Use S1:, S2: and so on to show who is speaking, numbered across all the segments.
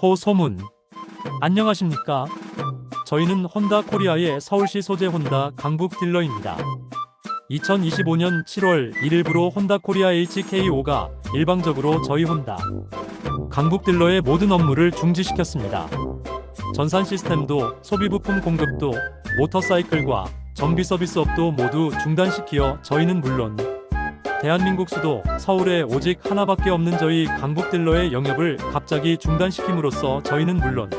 S1: 호소문. 안녕하십니까? 저희는 혼다 코리아의 서울시 소재 혼다 강북 딜러입니다. 2025년 7월 1일부로 혼다 코리아 HKO가 일방적으로 저희 혼다 강북 딜러의 모든 업무를 중지시켰습니다. 전산 시스템도 소비 부품 공급도 모터사이클과 정비 서비스업도 모두 중단시키어 저희는 물론 대한민국 수도 서울에 오직 하나밖에 없는 저희 강북 딜러의 영업을 갑자기 중단시킴으로써 저희는 물론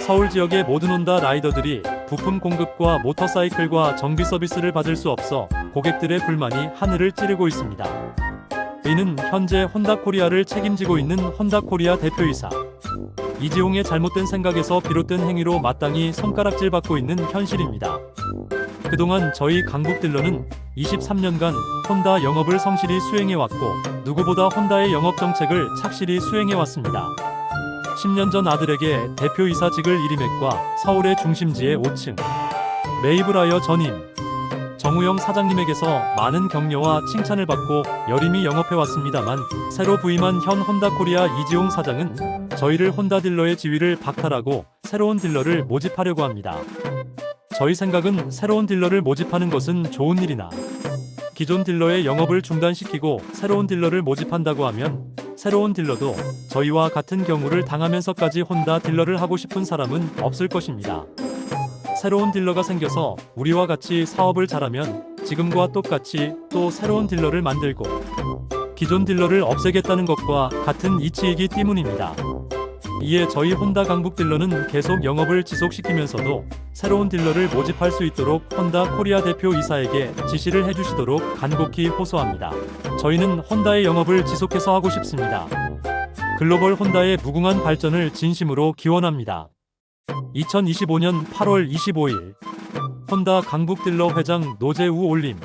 S1: 서울 지역의 모든 혼다 라이더들이 부품 공급과 모터사이클과 정비 서비스를 받을 수 없어 고객들의 불만이 하늘을 찌르고 있습니다. 이는 현재 혼다 코리아를 책임지고 있는 혼다 코리아 대표이사 이지용의 잘못된 생각에서 비롯된 행위로 마땅히 손가락질 받고 있는 현실입니다. 그동안 저희 강북 딜러는 23년간 혼다 영업을 성실히 수행해왔고 누구보다 혼다의 영업 정책을 착실히 수행해왔습니다. 10년 전 아들에게 대표이사직을 일임했과 서울의 중심지의 5층 메이브라이어 전임 정우영 사장님에게서 많은 격려와 칭찬을 받고 열심히 영업해왔습니다만 새로 부임한 현 혼다코리아 이지용 사장은 저희를 혼다 딜러의 지위를 박탈하고 새로운 딜러를 모집하려고 합니다. 저희 생각은 새로운 딜러를 모집하는 것은 좋은 일이나 기존 딜러의 영업을 중단시키고 새로운 딜러를 모집한다고 하면 새로운 딜러도 저희와 같은 경우를 당하면서까지 혼다 딜러를 하고 싶은 사람은 없을 것입니다. 새로운 딜러가 생겨서 우리와 같이 사업을 잘하면 지금과 똑같이 또 새로운 딜러를 만들고 기존 딜러를 없애겠다는 것과 같은 이치이기 때문입니다. 이에 저희 혼다 강북 딜러는 계속 영업을 지속시키면서도 새로운 딜러를 모집할 수 있도록 혼다 코리아 대표 이사에게 지시를 해주시도록 간곡히 호소합니다. 저희는 혼다의 영업을 지속해서 하고 싶습니다. 글로벌 혼다의 무궁한 발전을 진심으로 기원합니다. 2025년 8월 25일 혼다 강북 딜러 회장 노재우 올림